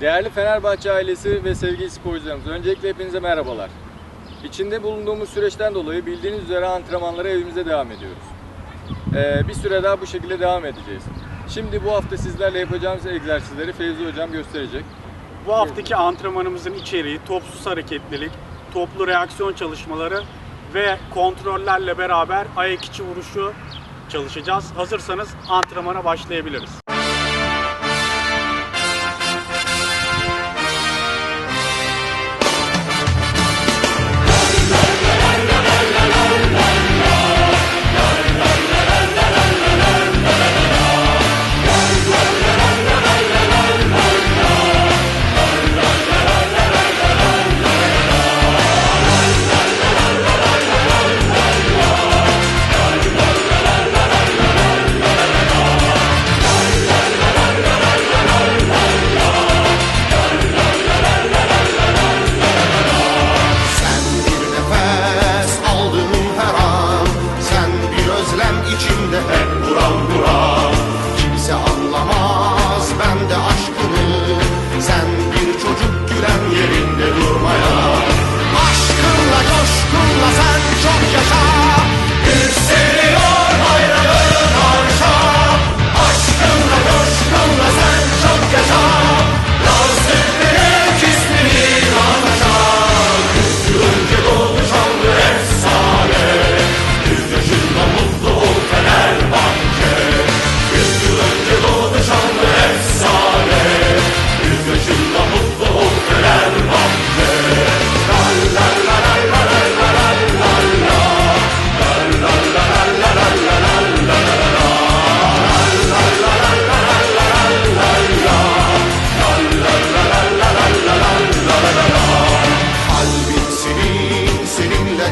Değerli Fenerbahçe ailesi ve sevgili sporcularımız, öncelikle hepinize merhabalar. İçinde bulunduğumuz süreçten dolayı bildiğiniz üzere antrenmanlara evimize devam ediyoruz. Ee, bir süre daha bu şekilde devam edeceğiz. Şimdi bu hafta sizlerle yapacağımız egzersizleri Fevzi Hocam gösterecek. Bu haftaki antrenmanımızın içeriği topsuz hareketlilik, toplu reaksiyon çalışmaları ve kontrollerle beraber ayak içi vuruşu çalışacağız. Hazırsanız antrenmana başlayabiliriz. around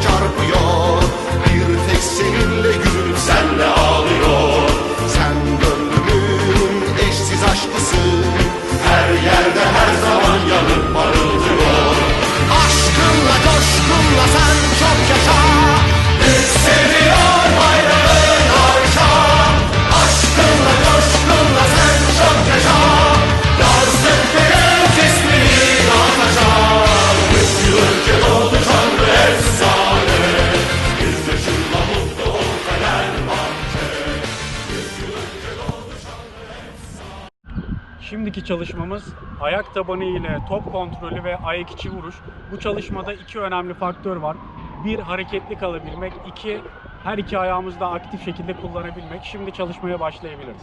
çarpıyor Şimdiki çalışmamız ayak tabanı ile top kontrolü ve ayak içi vuruş. Bu çalışmada iki önemli faktör var. Bir hareketli kalabilmek, iki her iki ayağımızı da aktif şekilde kullanabilmek. Şimdi çalışmaya başlayabiliriz.